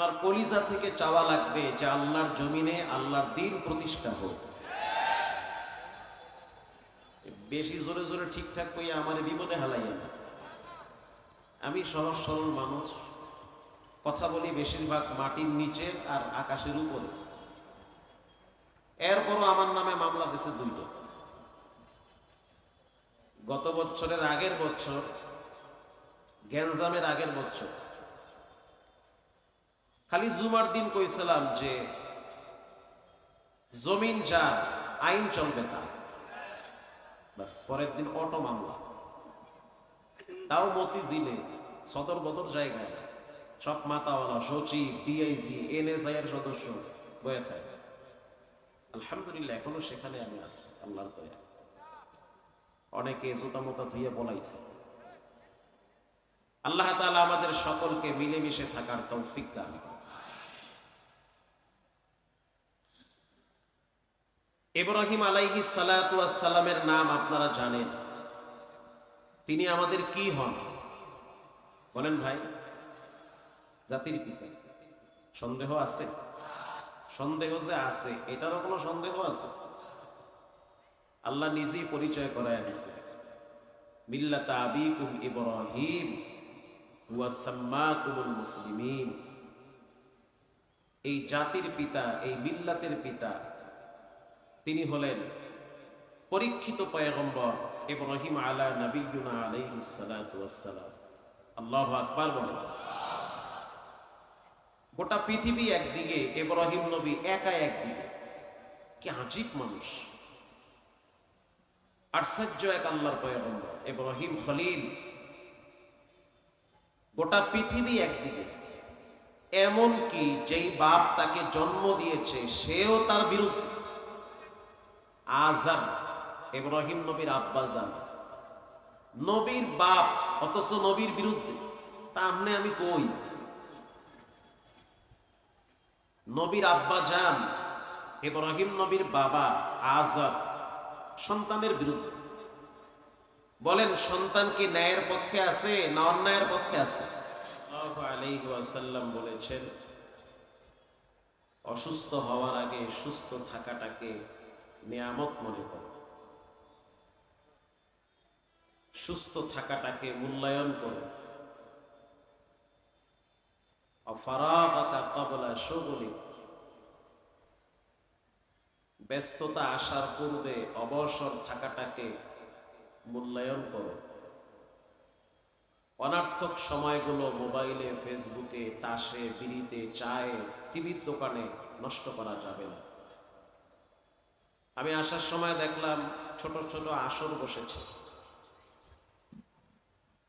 আপনার কলিজা থেকে চাওয়া লাগবে যে আল্লাহর জমিনে আল্লাহর দিন প্রতিষ্ঠা হোক। বেশি জোরে জোরে ঠিকঠাক কইয়া আমার বিপদে হালাইয়া আমি সহজ সরল মানুষ। কথা বলি বেশিরভাগ মাটির নিচে আর আকাশের উপরে। এরপরও আমার নামে মামলা দিছে দুইটা গত বছরের আগের বছর গ্যানজামের আগের বছর খালি জুমার দিন কইছিলাম যে জমিন যার, আইন চলবে তা বাস পরের দিন অটো মামলা। তাও মতি জিলে সদর বদর জায়গায়। সব মাতাওয়ালা, সচিব ডিআইজি এনএসআই এর সদস্য বয়ে থাকে। আলহামদুলিল্লাহ, এখনও সেখানে আমি আছি, আল্লাহর দয়া। অনেকে জুতা মোতা ধুয়ে বলাইছে আল্লাহ তাআলা আমাদের সকলকে মিলেমিশে থাকার তৌফিক দান করুন। ইব্রাহিম আলাইহি সালাতু সালামের নাম আপনারা জানেন। তিনি আমাদের কি হন? বলেন ভাই, জাতির পিতা। সন্দেহ আছে? সন্দেহ যে আছে, এটারও কোনো সন্দেহ আছে? আল্লাহ নিজেই পরিচয় করায় দিছে মিল্লাতা আবিকুম ইব্রাহিম, হুয়া সাম্মাকুমুল মুসলিমিন। এই জাতির পিতা, এই মিল্লাতের পিতা তিনি হলেন পরীক্ষিত পয়গম্বর ইব্রাহিম আলা নবিয়ুনা আলাইহিস সালাতু ওয়াসসালাম। আল্লাহু আকবার বলেন। গোটা পৃথিবী একদিকে, ইব্রাহিম নবী একা একদিকে। কি আজীব মানুষ। আশ্চর্য এক আল্লাহর পয়গম্বর, ইব্রাহিম খলিল। গোটা পৃথিবী একদিকে। এমন কি যেই বাপ তাকে জন্ম দিয়েছে, সেও তার বিরুদ্ধে। আজান ইব্রাহিম নবীর আব্বাজান নবীর বাপ, অথচ নবীর বিরুদ্ধে। তা আমনে আমি কই? নবীর আব্বা যান ইব্রাহিম নবীর বাবা, আজাদ, সন্তানের বিরুদ্ধে। বলেন, সন্তান কি ন্যায়ের পক্ষে আছে না অন্যায়ের পক্ষে আছে? বলেছেন, অসুস্থ হওয়ার আগে সুস্থ থাকাটাকে নিয়ামত মনে করো। সুস্থ থাকাটাকে মূল্যায়ন করো। ব্যস্ততা আসার পূর্বে অবসর থাকাটাকে মূল্যায়ন করো। অনার্থক সময়গুলো মোবাইলে, ফেসবুকে, তাসে, বিড়িতে, চায়ে, টিভির দোকানে নষ্ট করা যাবে না। আমি আসার সময় দেখলাম ছোট ছোট আসর বসেছে।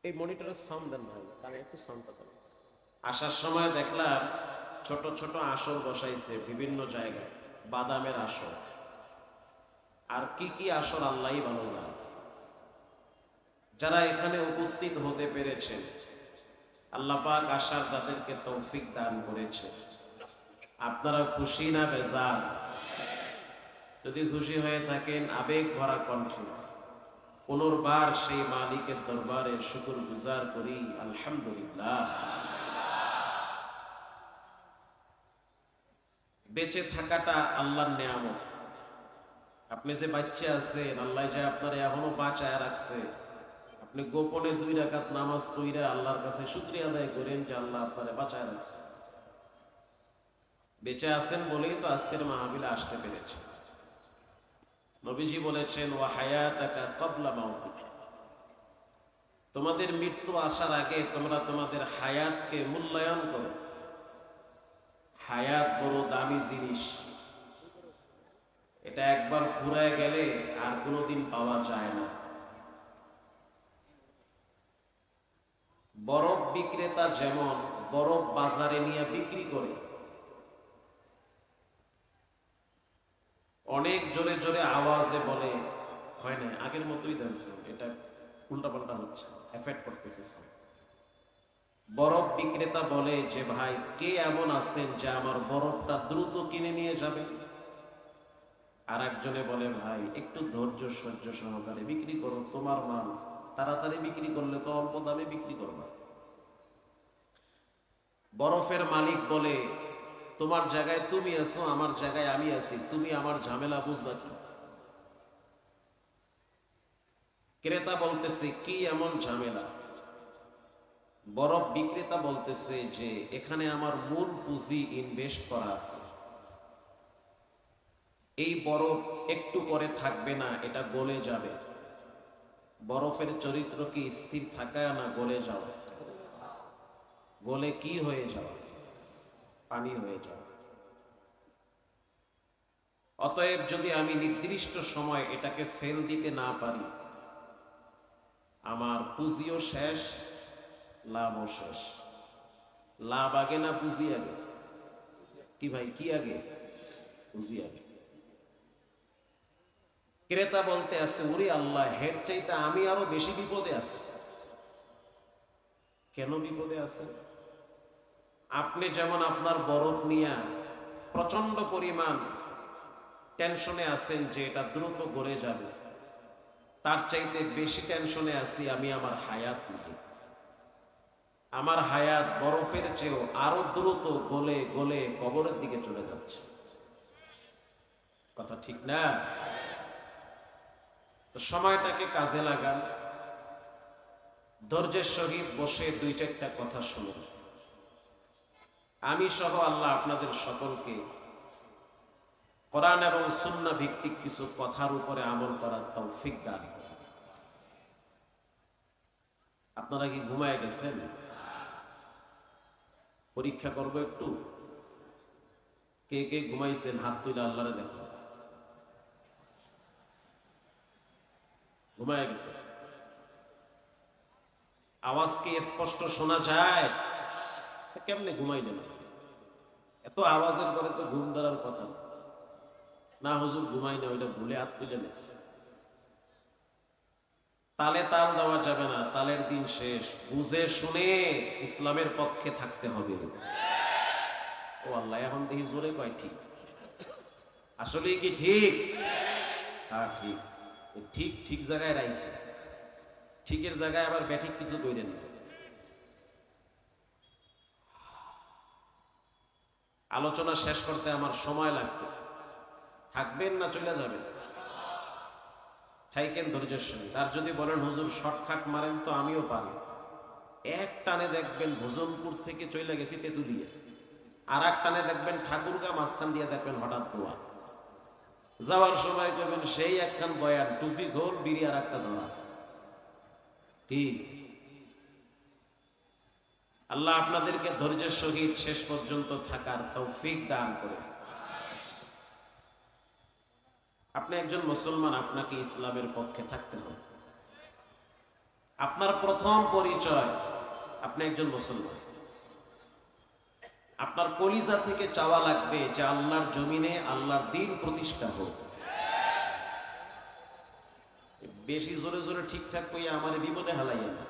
এই মনিটরের সাউন্ড দেন ভাই কানে একটু সাউন্ডটা দেন। আসার সময় দেখলাম ছোট ছোট আসর বসাইছে বিভিন্ন জায়গায়, বাদামের আসর। আর কি কি আসর আল্লাহ ভালো জানে। যারা এখানে উপস্থিত হতে পেরেছেন আল্লাহ পাক আসার তাদেরকে তৌফিক দান করেছে। আপনারা খুশি না বেজার? যদি খুশি হয়ে থাকেন, আবেগ ভরা কণ্ঠে। পুনর্বার সেই মালিকের দরবারে শুকুর গুজার করি, আলহামদুলিল্লাহ। বেঁচে থাকাটা আল্লাহর নিয়ামত। আপনি যে বাচ্চা আছেন, আল্লাহ যে আপনার এখনও বাঁচায় রাখছে। আপনি গোপনে দুই রাকাত নামাজ কইরা আল্লাহর কাছে শুক্রিয়া আদায় করেন যে আল্লাহ আপনারে বাঁচায় রাখছে। বেঁচে আছেন বলেই তো আজকের মাহবিলে আসতে পেরেছে। নবীজি বলেছেন ও হায়াতাকা কবলা তোমাদের মৃত্যু আসার আগে তোমরা তোমাদের হায়াতকে মূল্যায়ন করো। হায়াত বড় দামি জিনিস। এটা একবার ফুরায় গেলে আর কোনোদিন পাওয়া যায় না। বরফ বিক্রেতা যেমন বরফ বাজারে নিয়ে বিক্রি করে অনেক জোরে জোরে আওয়াজে বলে, হয় না আগের মতোই দেখছেন এটা উল্টাপাল্টা হচ্ছে এফেক্ট করতেছে বরফ বিক্রেতা বলে যে, ভাই, কে এমন আছেন যে আমার বরফটা দ্রুত কিনে নিয়ে যাবে? আর একজনে বলে, ভাই, একটু ধৈর্য সহ্য সহকারে বিক্রি করো, তোমার মাল তাড়াতাড়ি বিক্রি করলে তো অল্প দামে বিক্রি করবা। বরফের মালিক বলে তোমার জায়গায় তুমি আছো, আমার জায়গায় আমি আছি, তুমি আমার ঝামেলা বুঝবা কি? ক্রেতা বলতেছে, কি এমন ঝামেলা? বরফ বিক্রেতা বলতেছে যে, এখানে আমার মূল পুঁজি ইনভেস্ট করা আছে। এই বরফ একটু পরে থাকবে না, এটা গলে যাবে। বরফের চরিত্র কি স্থির থাকায় না গলে যাওয়া? গলে কি হয়ে যাওয়া? পানি হয়ে যাওয়া অতএব যদি আমি নির্দিষ্ট সময় এটাকে সেল দিতে না পারি, আমার পুঁজিও শেষ, লাভও শেষ। লাভ আগে না পুঁজি আগে? কি ভাই, কি আগে? পুঁজি আগে। ক্রেতা বলতে আছে উরি আল্লাহ হেড চাইতে আমি আরও বেশি বিপদে আছি। কেন বিপদে আছে আপনি যেমন আপনার বরফ নিয়ে প্রচণ্ড পরিমাণ টেনশনে আছেন যে এটা দ্রুত গড়ে যাবে, তার চাইতে বেশি টেনশনে আছি আমি আমার হায়াত নিয়ে। আমার হায়াত বরফের চেয়েও আরও দ্রুত গলে গলে কবরের দিকে চলে যাচ্ছে। কথা ঠিক না? তো সময়টাকে কাজে লাগান। ধৈর্যের সহিত বসে দুই চারটা কথা শুনুন। আমি সহ আল্লাহ আপনাদের সকলকে কোরআন এবং সুন্না ভিত্তিক কিছু কথার উপরে আমল করার তৌফিক দান। আপনারা কি ঘুমায় গেছেন? পরীক্ষা করব একটু? কে কে ঘুমাইছেন? হাত তুলে আল্লাহরে দেখো ঘুমায় গেছে আওয়াজ কি স্পষ্ট শোনা যায়? কেমনে ঘুমাই ঘুমাইলেন? এত আওয়াজের পরে তো ঘুম ধরার কথা। না, হুজুর ঘুমাই না, ওইটা ভুলে হাত তুলে তালে তাল দেওয়া যাবে না, তালের দিন শেষ। বুঝে শুনে ইসলামের পক্ষে থাকতে হবে। ও আল্লাহ, এখন দেখি জোরে কয় ঠিক। আসলে কি ঠিক? হ্যাঁ ঠিক। ঠিক ঠিক জায়গায় রাখি ঠিকের জায়গায় আবার ব্যাঠিক কিছু কইরেন। না আলোচনা শেষ করতে আমার সময় লাগবে। থাকবেন না চলে যাবেন? থাইকেন ধৈর্যের সঙ্গে আর যদি বলেন, হুজুর, শর্টকাট মারেন তো আমিও পারি। এক টানে দেখবেন ভোজনপুর থেকে চলে গেছি তেতুলিয়া আর এক টানে দেখবেন ঠাকুরগা মাঝখান দিয়ে দেখবেন হঠাৎ দোয়া। যাওয়ার সময় করবেন সেই একখান বয়ান টুফি ঘোর, বিড়ি আর একটা ধরা। ঠিক। আল্লাহ আপনাদেরকে ধৈর্যের সহিত শেষ পর্যন্ত থাকার তৌফিক দান করে আপনি একজন মুসলমান, আপনাকে ইসলামের পক্ষে থাকতে হবে। আপনার প্রথম পরিচয়, আপনি একজন মুসলমান। আপনার কলিজা থেকে চাওয়া লাগবে যে আল্লাহর জমিনে আল্লাহর দিন প্রতিষ্ঠা হোক। বেশি জোরে জোরে ঠিকঠাক কইয়া আমার বিপদে হালাইয়া না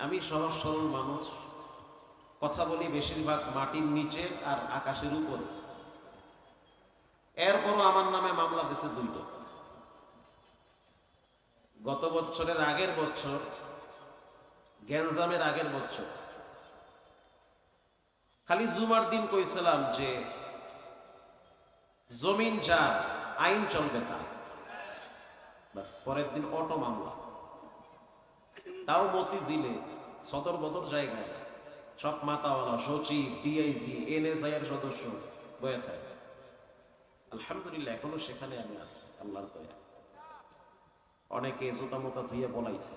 আমি সহজ সরল মানুষ। কথা বলি বেশিরভাগ মাটির নিচে আর আকাশের উপরে। এরপরও আমার নামে মামলা দিছে দুইটা গত বছরের আগের বছর গ্যানজামের আগের বছর। খালি জুমার দিন কইছিলাম যে, জমিন যার, আইন চলবে তা পরের দিন অটো মামলা। তাও মতি মতিঝিলে। সদর বদর জায়গায় সব মাতাওয়ালা, সচিব ডিআইজি এনএসআই এর সদস্য বয়ে থাকে। আলহামদুলিল্লাহ, এখনও সেখানে আমি আছি, আল্লাহর দয়া। অনেকে জুতা মোতা ধুয়ে বলাইছে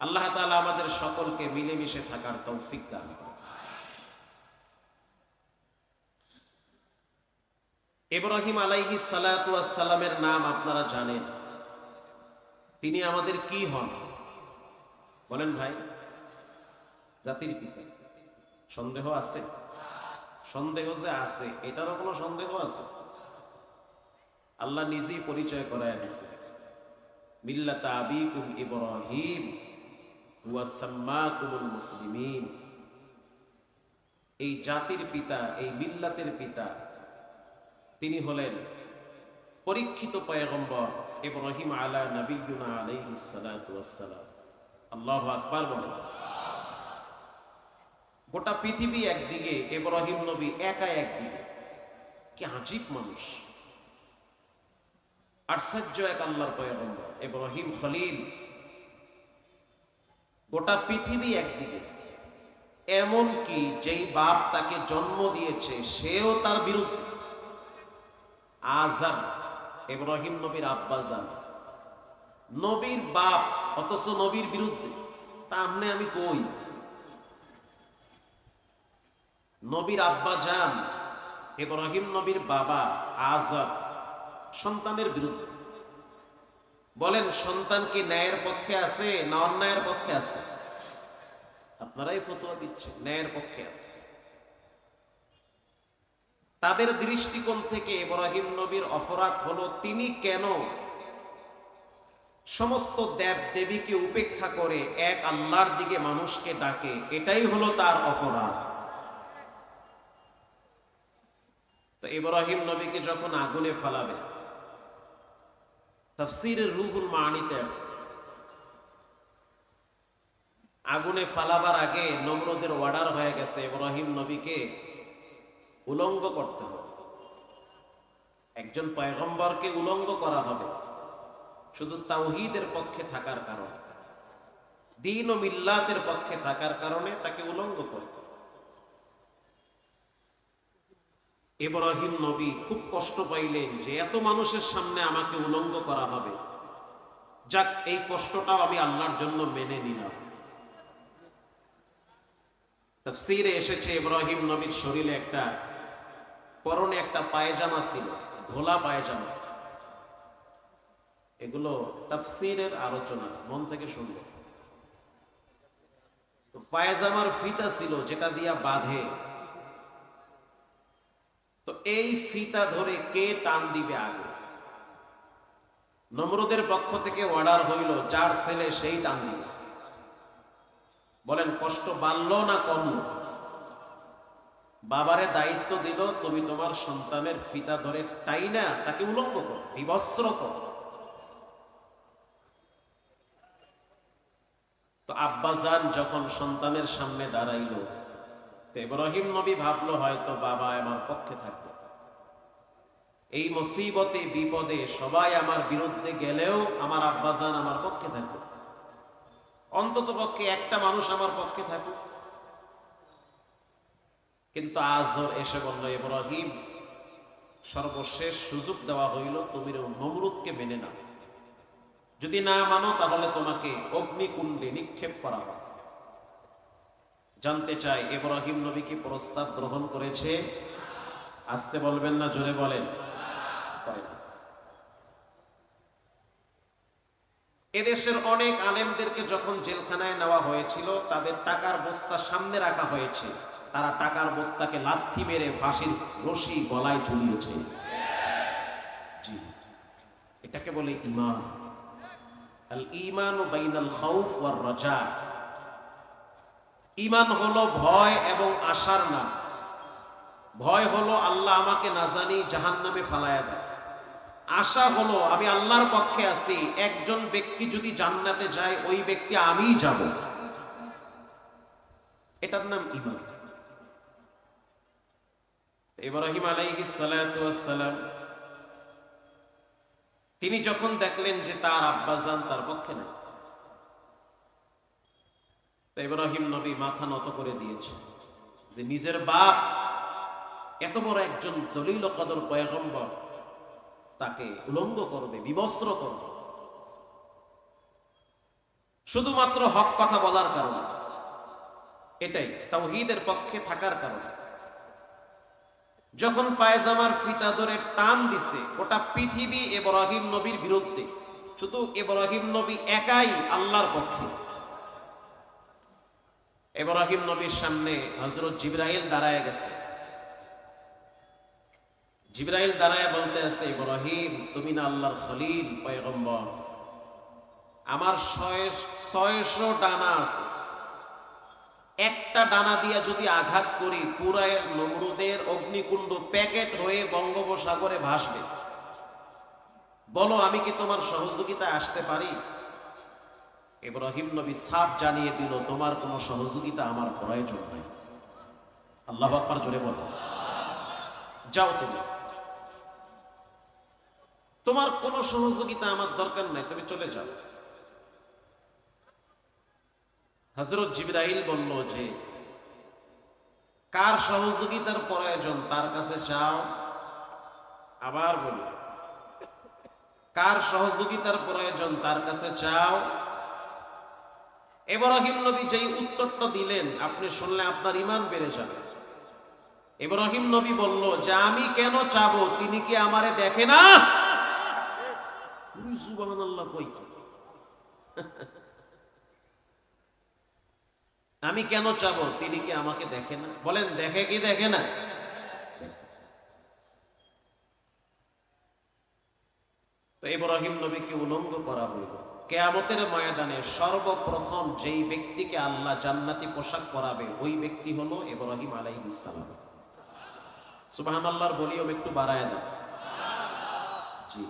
আল্লাহ তাআলা আমাদের সকলকে মিলেমিশে থাকার তৌফিক দান। ইব্রাহিম আলাইহি সালামের নাম আপনারা জানেন। তিনি আমাদের কি হন? বলেন ভাই, জাতির পিতা, সন্দেহ আছে? সন্দেহ যে আছে, এটারও কোনো সন্দেহ আছে? আল্লাহ নিজেই পরিচয় করায় দিছে। আবিকুম ইব্রাহিম মুসলিমিন। এই জাতির পিতা, এই মিল্লাতের পিতা, তিনি হলেন পরীক্ষিত পয়গম্বর ইব্রাহিম আলা নবিয়ুনা আলাইহিস সালাতু ওয়াস সালাম। আল্লাহু আকবার বলেন গোটা পৃথিবী একদিকে, ইব্রাহিম নবী একা একদিকে। কি আজীব মানুষ। আশ্চর্য এক আল্লাহর পয়গম্বর, ইব্রাহিম খলিল। গোটা পৃথিবী একদিকে। এমন কি যেই বাপ তাকে জন্ম দিয়েছে, সেও তার বিরুদ্ধে। আজাব ইব্রাহিম নবীর আব্বাজান। নবীর বাপ, অথচ নবীর বিরুদ্ধে। তা আমনে আমি কই? নবীর আব্বা যান ইব্রাহিম নবীর বাবা আজাদ, সন্তানের বিরুদ্ধে। বলেন, সন্তান কি ন্যায়ের পক্ষে আছে না অন্যায়ের পক্ষে আছে? আপনারাই ফতোয়া দিচ্ছেন, ন্যায়ের পক্ষে আছে। তাদের দৃষ্টিকোণ থেকে ইব্রাহিম নবীর অপরাধ হলো, তিনি কেন সমস্ত দেব দেবীকে উপেক্ষা করে এক আল্লাহর দিকে মানুষকে ডাকে। এটাই হলো তার অপরাধ। তো ইব্রাহিম নবীকে যখন আগুনে ফেলাবে রুহুল মানিতে আসছে। আগুনে ফালাবার আগে নম্রদের অর্ডার হয়ে গেছে, ইব্রাহিম নবীকে উলঙ্গ করতে হবে। একজন পয়গম্বরকে উলঙ্গ করা হবে। শুধু তাওহিদের পক্ষে থাকার কারণে। দিন ও মিল্লাতের পক্ষে থাকার কারণে তাকে উলঙ্গ করবে ইব্রাহিম নবী খুব কষ্ট পাইলেন যে এত মানুষের সামনে আমাকে উলঙ্গ করা হবে। যাক, এই কষ্টটাও আমি আল্লাহর জন্য মেনে নিলাম। তফসিরে এসেছে ইব্রাহিম নবীর শরীরে একটা পরনে একটা পায়জামা ছিল ধোলা পায়জামা। এগুলো তাফসিরের আলোচনা, মন থেকে শুনবে। তো পায়জামার ফিতা ছিল, যেটা দিয়া বাঁধে। তো এই ফিতা ধরে কে টান দিবে আগে? নমরুদের পক্ষ থেকে অর্ডার হইল, যার ছেলে সেই টান দিবে। বলেন, কষ্ট বাড়ল না কমল বাবারে দায়িত্ব দিল, তুমি তোমার সন্তানের ফিতা ধরে টাই না তাকে উলঙ্গ কর, বিবস্ত্র কর। তো আব্বাজান যখন সন্তানের সামনে দাঁড়াইল, তো ইব্রাহিম নবী ভাবলো, হয়তো বাবা আমার পক্ষে থাকবে। এই মুসিবতে, বিপদে সবাই আমার বিরুদ্ধে গেলেও আমার আব্বাজান আমার পক্ষে থাকবে। অন্তত পক্ষে একটা মানুষ আমার পক্ষে থাকুক কিন্তু আজর এসে বলল, ইব্রাহিম, সর্বশেষ সুযোগ দেওয়া হইল তুমি নমরুদকে মেনে নাও। যদি না মানো, তাহলে তোমাকে অগ্নিকুণ্ডে নিক্ষেপ করা হবে। জানতে চাই, ইব্রাহিম নবী কি প্রস্তাব গ্রহণ করেছে? আসতে বলবেন না, জোরে বলেন। এদেশের অনেক আলেমদেরকে যখন জেলখানায় নেওয়া হয়েছিল, তাদের টাকার বস্তা সামনে রাখা হয়েছে। তারা টাকার বস্তাকে লাথি মেরে ফাঁসির রশি গলায় ঝুলিয়েছে। এটাকে বলে ইমান। ইমান হলো ভয় এবং আশার নাম। ভয় হলো আল্লাহ আমাকে না জানি জাহান নামে ফালায়া আশা হলো আমি আল্লাহর পক্ষে আছি, একজন ব্যক্তি যদি জান্নাতে যায়, ওই ব্যক্তি আমিই যাব। এটার নাম ইমান ইব্রাহিম আলাইহিস সালাম তিনি যখন দেখলেন যে তার আব্বাজান তার পক্ষে নাই ইব্রাহিম নবী মাথা নত করে দিয়েছে যে নিজের বাপ এত বড় একজন জলিল কদর পয়গম্বর তাকে উলঙ্গ করবে, বিবস্ত্র করবে। শুধুমাত্র হক কথা বলার কারণে, এটাই, তাওহীদের পক্ষে থাকার কারণে। যখন পায়জামার ফিতা ধরে টান দিছে ওটা পৃথিবী ইব্রাহিম নবীর বিরুদ্ধে। শুধু ইব্রাহিম নবী একাই আল্লাহর পক্ষে। ইব্রাহিম নবীর সামনে হজরত জিব্রাইল দাঁড়ায় গেছে। জিব্রাইল দাঁড়ায় বলতে আছে, ইব্রাহিম, তুমি না আল্লাহর খলিল, পয়গম্বর। আমার ছয়শো ডানা আছে। একটা ডানা দিয়া যদি আঘাত করি পুরায় নমরুদের অগ্নিকুণ্ড প্যাকেট হয়ে বঙ্গোপসাগরে ভাসবে। বলো, আমি কি তোমার সহযোগিতায় আসতে পারি? ইব্রাহিম নবী সাফ জানিয়ে দিল, তোমার কোনো সহযোগিতা আমার প্রয়োজন নাই। আল্লাহ আকবার জোরে বলো। যাও তুমি। তোমার কোনো সহযোগিতা আমার দরকার নাই, তুমি চলে যাও। হজরত জিবরাইল বলল যে, কার সহযোগিতার প্রয়োজন তার কাছে চাও? আবার বলি, কার সহযোগিতার প্রয়োজন তার কাছে চাও? এব্রাহিম নবী যেই উত্তরটা দিলেন, আপনি শুনলে আপনার ইমান বেড়ে যাবে। ইব্রাহিম নবী বলল, যে আমি কেন চাবো, তিনি কি আমারে দেখে না? আমি কেন চাবো? তিনি কি আমাকে দেখে না? বলেন, দেখে কি দেখে না? তো ইব্রাহিম নবীকে উলঙ্গ করা হইল কেয়ামতের ময়দানে সর্বপ্রথম যেই ব্যক্তিকে আল্লাহ জান্নাতি পোশাক পরাবে, ওই ব্যক্তি হলো ইব্রাহিম আলাইহিস সালাম। সুবহানাল্লাহর ভলিউম একটু বাড়ায় দাও। জি।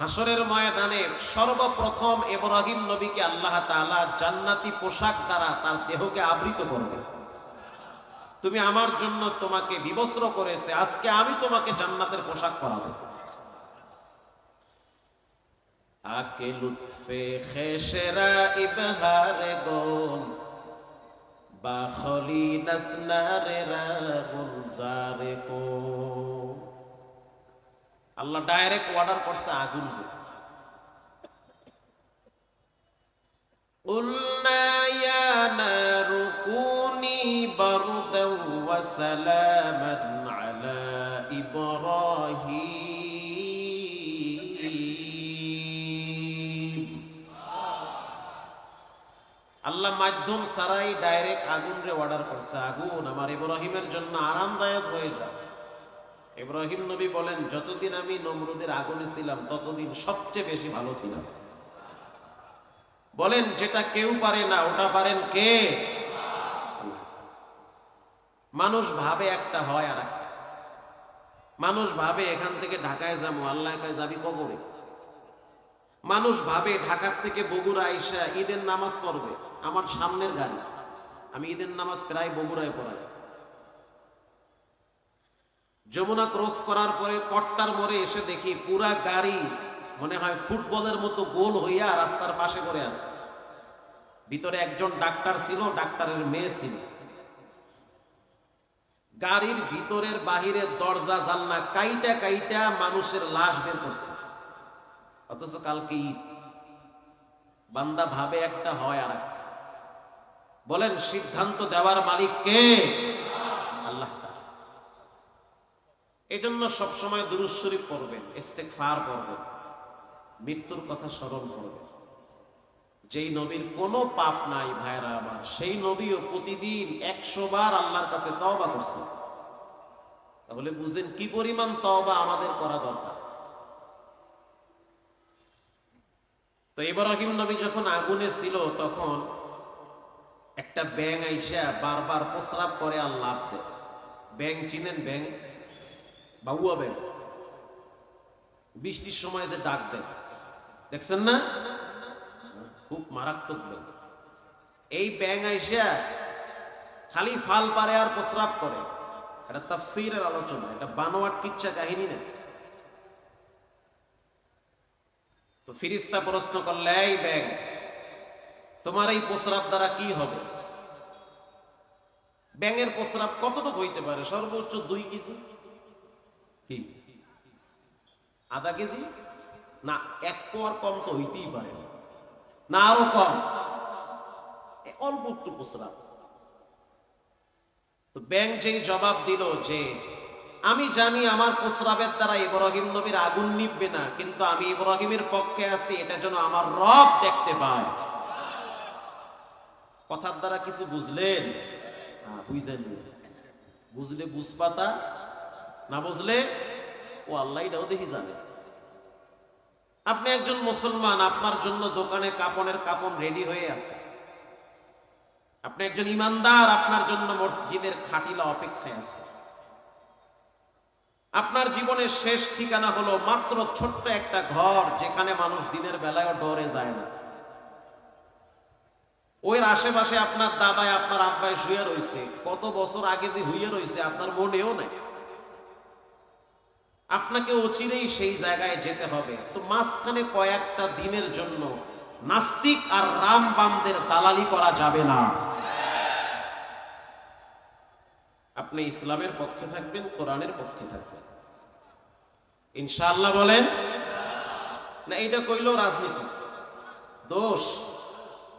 হাসরের ময়দানে সর্বপ্রথম ইব্রাহিম নবীকে আল্লাহ তাআলা জান্নাতি পোশাক দ্বারা তার দেহকে আবৃত করবে। তুমি আমার জন্য তোমাকে বিবস্ত্র করেছে, আজকে আমি তোমাকে জান্নাতের পোশাক পরাবো। আকে লুৎফে খেসেরা ইবহারে গোল বাখলি নাসনারে রাগুল জারে কো আল্লাহ ডাইরেক্ট অর্ডার করছে আগুন। আল্লাহ মাধ্যম সারাই ডাইরেক্ট আগুন রে অর্ডার করছে। আগুন আমার ইব্রাহিমের জন্য আরামদায়ক হয়ে যায়। ইব্রাহিম নবী বলেন, যতদিন আমি নমরুদের আগুনে ছিলাম, ততদিন সবচেয়ে বেশি ভালো ছিলাম। বলেন, যেটা কেউ পারে না, ওটা পারেন কে? মানুষ ভাবে একটা হয় আর একটা। মানুষ ভাবে, এখান থেকে ঢাকায় যাব আল্লাহ যাবি কবরে। মানুষ ভাবে, ঢাকার থেকে বগুড়া আইসা ঈদের নামাজ পড়বে, আমার সামনের গাড়ি। আমি ঈদের নামাজ প্রায় বগুড়ায় পড়াই। যমুনা ক্রস করার পরে কট্টার মোড়ে এসে দেখি পুরা গাড়ি মনে হয় ফুটবলের মতো গোল হইয়া রাস্তার পাশে পড়ে আছে। ভিতরে একজন ডাক্তার ছিল, ডাক্তারের মেয়ে ছিল। গাড়ির ভিতরের বাহিরের দরজা, জানলা কাইটা কাইটা মানুষের লাশ বের করছে। অথচ কালকে ঈদ। বান্দা ভাবে একটা হয় আর বলেন, সিদ্ধান্ত দেওয়ার মালিক কে আল্লাহ তাআলা। এই জন্য সবসময় দুরুজ শরীফ পড়বেন, ইস্তেগফার করবেন মৃত্যুর কথা স্মরণ করবেন। যেই নবীর কোনো পাপ নাই ভাইরা আমার, সেই নবীও প্রতিদিন একশো বার আল্লাহর কাছে তওবা করছে। তাহলে বুঝেন কি পরিমাণ তওবা আমাদের করা দরকার। তো এবার ইব্রাহিম নবী যখন আগুনে ছিল, তখন একটা ব্যাং আইসা বারবার প্রস্রাব করে আল্লাহ দেয়। ব্যাং চিনেন ব্যাং ব্যাং বৃষ্টির সময় যে ডাক দেয় দেখছেন না? খুব মারাত্মক ব্যাং এই ব্যাং আইসা খালি ফাল পারে আর প্রস্রাব করে। এটা তাফসিরের আলোচনা, এটা বানোয়াট কিচ্ছা কাহিনী না। তো ফিরিস্তা প্রশ্ন করলে, এই ব্যাং তোমার এই প্রস্রাব দ্বারা কি হবে? ব্যাঙের প্রস্রাব কতটুকু হইতে পারে? সর্বোচ্চ দুই কেজি। কি? আধা কেজি? না, এক পোয়ার কম তো হইতেই পারে না। আরও কম। অল্প একটু প্রস্রাব তো ব্যাং যেই জবাব দিল যে, আমি জানি আমার প্রস্রাবের দ্বারা ইব্রাহিম নবীর আগুন নিববে না, কিন্তু আমি ইব্রাহিমের পক্ষে আছি, এটা যেন আমার রব দেখতে পায়। কথার দ্বারা কিছু বুঝলেন? বুঝলেন বুঝলে বুঝপাতা? না বুঝলে? ও আল্লাহ এটাও দেখি জানে। আপনি একজন মুসলমান, আপনার জন্য দোকানে কাপনের কাপন রেডি হয়ে আছে। আপনি একজন ইমানদার, আপনার জন্য মসজিদের খাটিলা অপেক্ষায় আছে। আপনার জীবনের শেষ ঠিকানা হলো মাত্র ছোট্ট একটা ঘর, যেখানে মানুষ দিনের বেলায়ও ডরে যায় না। ওই আশেপাশে আপনার দাদায় আপনার আব্বায় শুয়ে রয়েছে। কত বছর আগে যে হুইয়ে রয়েছে, আপনার মনেও নাই। আপনাকে অচিরেই সেই জায়গায় যেতে হবে। তো মাঝখানে কয়েকটা দিনের জন্য নাস্তিক আর রাম বামদের দালালি করা যাবে না। আপনি ইসলামের পক্ষে থাকবেন, কোরআনের পক্ষে থাকবেন। ইনশাআল্লাহ বলেন, না এটা কইলেও রাজনীতি। দোষ।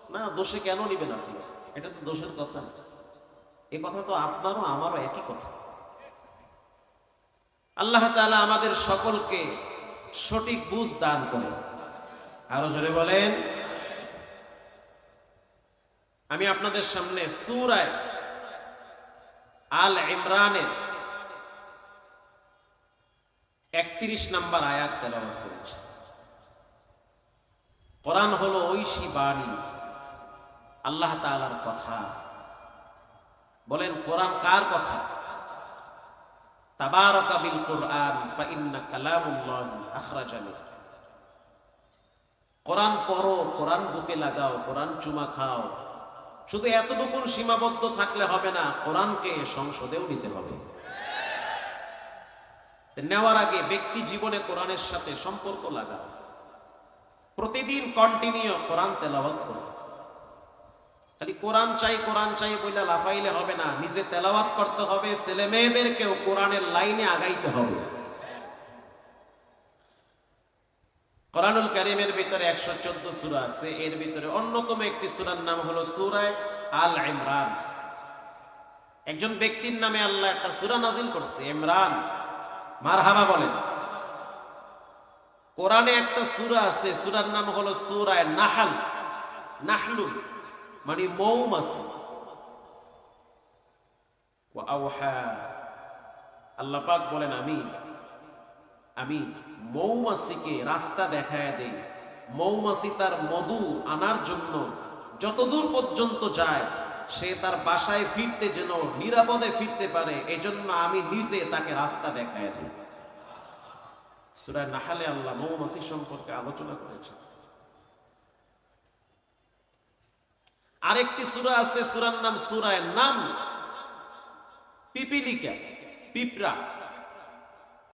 না, দোষে কেন নিবেন আপনি? এটা তো দোষের কথা না। এ কথা তো আপনারও, আমারও একই কথা। আল্লাহ তাআলা আমাদের সকলকে সঠিক বুঝ দান করেন। আরও জোরে বলেন। আমি আপনাদের সামনে সুরায় আল ইমরানের একত্রিশ নাম্বার আয়াত তেলাওয়াত করেছি। কোরআন হলো ঐশী বাণী, আল্লাহ তাআলার কথা। বলেন, কোরআন কার কথা? তাবারাকা বিল কুরআন কোরআন পড়ো, কোরআন বুকে লাগাও, কোরআন চুমা খাও। শুধু এতটুকুন সীমাবদ্ধ থাকলে হবে না, কোরআনকে সংসদেও নিতে হবে। নেওয়ার আগে ব্যক্তি জীবনে কোরআনের সাথে সম্পর্ক লাগাও। প্রতিদিন কন্টিনিউ কোরআন তেলাওয়াত করো। খালি কোরআন চাই কোরআন চাই বলে লাফাইলে হবে না। নিজে তেলাওয়াত করতে হবে, ছেলে মেয়েদেরকেও কোরআনের লাইনে আগাইতে হবে। কোরআনুল কারিমের ভিতরে একশো চোদ্দ সুরা আছে, এর ভিতরে অন্যতম একটি সুরার নাম হলো সুরায় আল ইমরান। একজন ব্যক্তির নামে আল্লাহ একটা সুরা নাজিল করছে, ইমরান। মারহাবা বলেন। কোরআনে একটা সুরা আছে, সুরার নাম হলো সুরায় নাহাল। নাহলুল। মানে মৌমাছি আল্লাহ পাক বলেন আমি আমি মৌমাছিকে রাস্তা দেখায় দেই মৌমাছি তার মধু আনার জন্য যতদূর পর্যন্ত যায় সে তার বাসায় ফিরতে যেন নিরাপদে ফিরতে পারে এজন্য আমি নিজে তাকে রাস্তা দেখায় দিই সুরায় নাহালে আল্লাহ মৌমাছি সম্পর্কে আলোচনা করেছেন আরেকটি সুরা আছে সুরার নাম সুরায় নাম। পিপিলিকা পিপরা